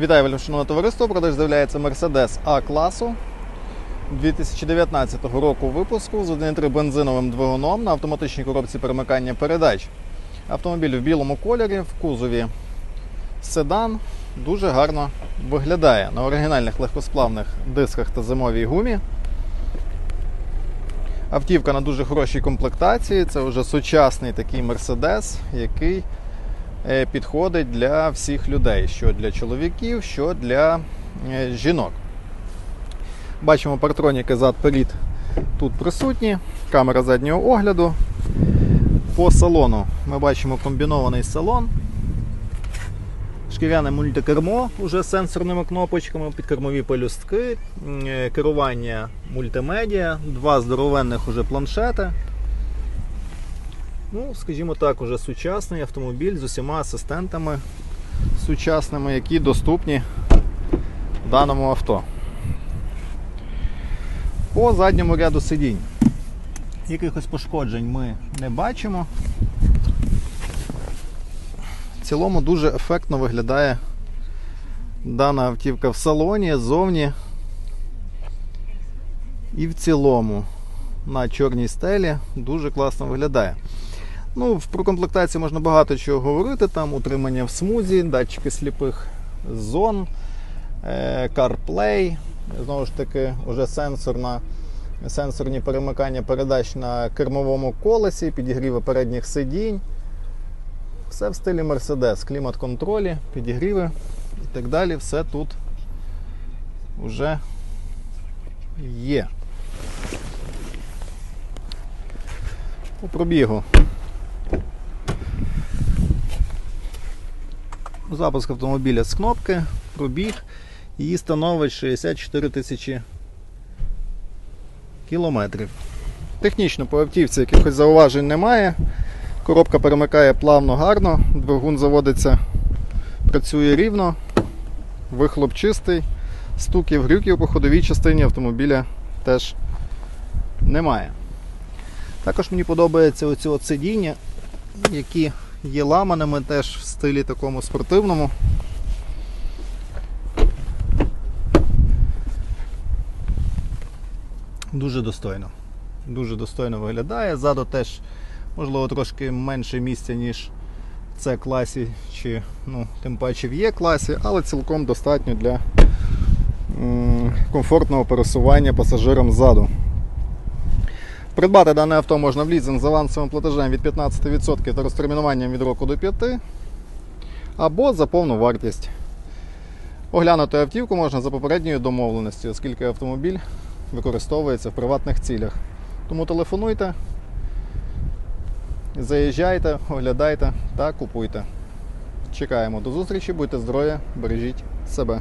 Вітаю вельмишановне товариство. Продаж з'являється Mercedes А-класу 2019 року випуску з 1.3 бензиновим двигуном на автоматичній коробці перемикання передач. Автомобіль в білому кольорі, в кузові седан дуже гарно виглядає на оригінальних легкосплавних дисках та зимовій гумі. Автівка на дуже хорошій комплектації. Це вже сучасний такий Mercedes, який підходить для всіх людей, що для чоловіків, що для е, жінок. Бачимо партроніки зад-перед тут присутні, камера заднього огляду. По салону ми бачимо комбінований салон. Шкіряне мультикермо уже з сенсорними кнопочками, підкермові пелюстки, е, керування мультимедіа, два здоровенних уже планшети. Ну, скажімо так, уже сучасний автомобіль з усіма асистентами сучасними, які доступні даному авто. По задньому ряду сидінь. Якихось пошкоджень ми не бачимо. В цілому дуже ефектно виглядає дана автівка в салоні, ззовні. І в цілому на чорній стелі дуже класно виглядає. Ну, про комплектацію можна багато чого говорити. Там утримання в смузі, датчики сліпих зон, е, CarPlay, знову ж таки, вже сенсорна, сенсорні перемикання передач на кермовому колесі, підігріви передніх сидінь. Все в стилі Mercedes, клімат-контролі, підігріви і так далі. Все тут вже є. По пробігу. Запуск автомобіля з кнопки, пробіг. Її становить 64 тисячі кілометрів. Технічно по автівці якихось зауважень немає. Коробка перемикає плавно, гарно, двигун заводиться, працює рівно, вихлоп чистий, стуків, грюків по ходовій частині автомобіля теж немає. Також мені подобається оці от сидіння, які є ламаними теж в стилі такому спортивному. Дуже достойно. Дуже достойно виглядає. Ззаду теж, можливо, трошки менше місця, ніж в це класі, чи ну, тим паче в є класі, але цілком достатньо для комфортного пересування пасажирам ззаду. Придбати дане авто можна в лізинг з авансовим платежем від 15% та розтермінуванням від року до 5 або за повну вартість. Оглянути автівку можна за попередньою домовленістю, оскільки автомобіль використовується в приватних цілях. Тому телефонуйте, заїжджайте, оглядайте та купуйте. Чекаємо до зустрічі, будьте здорові, бережіть себе.